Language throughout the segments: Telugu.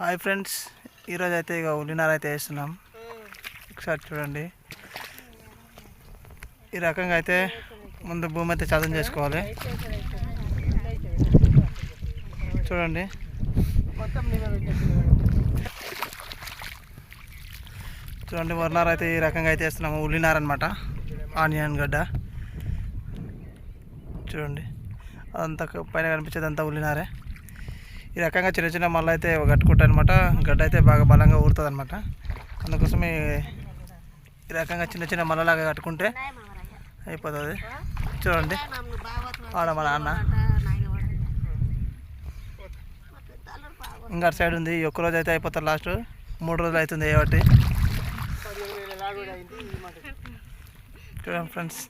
హాయ్ ఫ్రెండ్స్ ఈరోజు అయితే ఇక ఉల్లినార అయితే వేస్తున్నాం ఒకసారి చూడండి. ఈ రకంగా అయితే ముందు భూమి అయితే చదువు చేసుకోవాలి. చూడండి. చూడండి వరనార అయితే ఈ రకంగా అయితే వేస్తున్నాము ఉల్లినార అనమాట ఆనియన్ గడ్డ. చూడండి. అదంతా పైన కనిపించేది అంతా ఉల్లినారే. ఈ రకంగా చిన్న చిన్న మళ్ళీ అయితే కట్టుకుంటాయి అనమాట గడ్డ అయితే బాగా బలంగా ఊరుతుంది అనమాట అందుకోసమే ఈ రకంగా చిన్న చిన్న మల్లలాగా కట్టుకుంటే అయిపోతుంది. చూడండి. ఆడ మా నాన్న. ఇంకా అటు సైడ్ ఉంది. ఈ ఒక్క రోజు అయితే అయిపోతుంది లాస్ట్. మూడు రోజులు అవుతుంది కాబట్టి. చూడండి ఫ్రెండ్స్.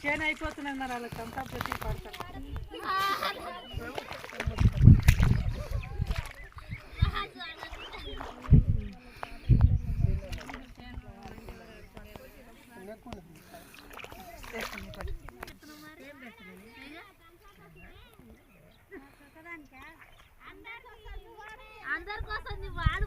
చేను అయిపోతున్నది మరి వాళ్ళకి అంతా ప్రతి పడతారు అందరి కోసం వాడు